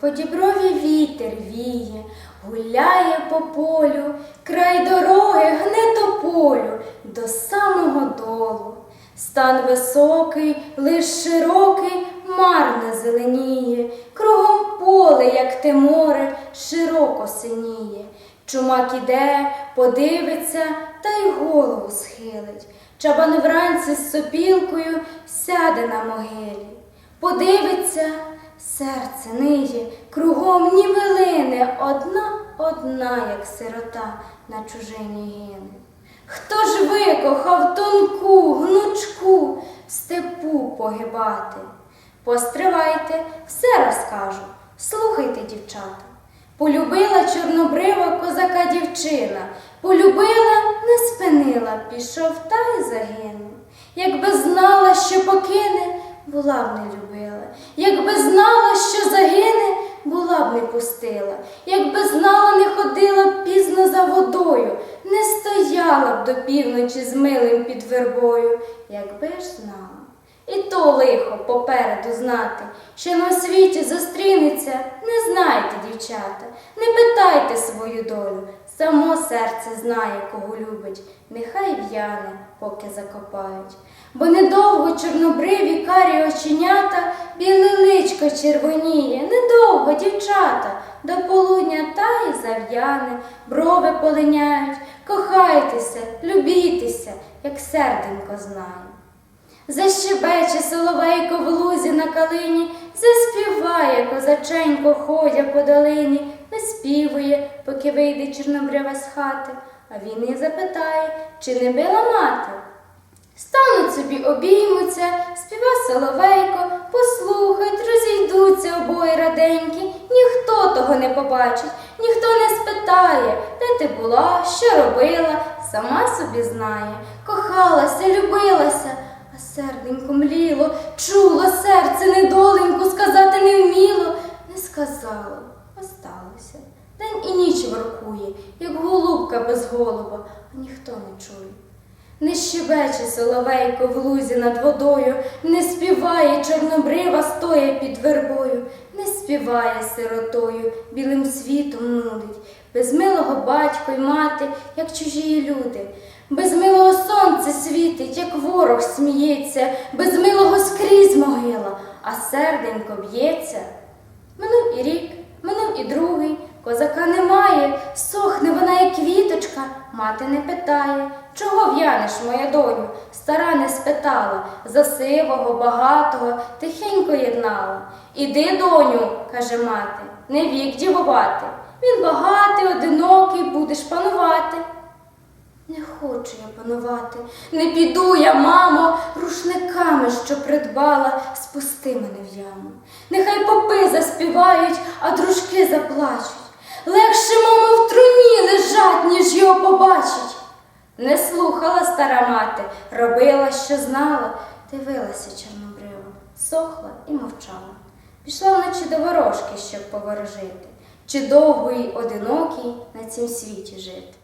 По діброві вітер віє, гуляє по полю, край дороги гне тополю до самого долу. Стан високий, лиш широкий, марно зеленіє, кругом поле, як те море, широко синіє. Чумак іде, подивиться та й голову схилить. Чабан вранці з сопілкою сяде на могилі. Подивиться, серце ниє, кругом ні билини, одна, одна, як сирота на чужині гине. Хто ж викохав тонку, гнучку в степу погибати? Постривайте, все розкажу, слухайте, дівчата. Полюбила чорнобрива козака дівчина, полюбила, не спинила, пішов та й загинув. Якби знала, що покине, була б не любила. Якби знала, що загине, була б не пустила. Якби знала, не ходила б пізно за водою, не стояла б до півночі з милим під вербою, якби ж знала. І то лихо попереду знати, що на світі зустрінеться, не знайте, дівчата, не питайте свою долю, само серце знає, кого любить, нехай в'яне, поки закопають. Бо недовго чорнобриві карі оченята, біле личко червоніє, недовго, дівчата, до полудня та й зав'яне, брови полиняють, кохайтеся, любітеся, як серденько знає. Защебече соловейко в лузі на калині, заспіває козаченько, ходя по долині, виспівує, поки вийде чорнобрива з хати, а він і запитає, чи не била мати. Стануть собі, обіймуться, співа соловейко, послухають, розійдуться обоє раденькі, ніхто того не побачить, ніхто не спитає, де ти була, що робила, сама собі знає, кохалася, серденько мліло, чуло серце недоленьку, сказати не вміло, не сказало, осталося. День і ніч воркує, як голубка без голуба, а ніхто не чує. Не щебече соловейко в лузі над водою, не співає чорнобрива, стоя під вербою, не співає сиротою, білим світом нудить, без милого батько й мати, як чужі люди, без милого сонце світить, як ворог сміється, без милого скрізь могила, а серденько б'ється. Минув і рік, минув і другий, козака немає, сохне вона, як квіточка, мати не питає, чого в'янеш, моя доню? Стара не спитала, за сивого, багатого, тихенько єднала. Іди, доню, каже мати, не вік дівувати. Він багатий, одинокий, будеш панувати. Не хочу я панувати, не піду я, мамо, рушниками, що придбала, спусти мене в яму. Нехай попи заспівають, а дружки заплачуть. Легше, мамо, в труні лежать, ніж його побачить. Не слухала стара мати, робила, що знала, дивилася чорнобриво, сохла і мовчала. Пішла вночі до ворожки, щоб поворожити, чи довго й одинокій на цім світі жити.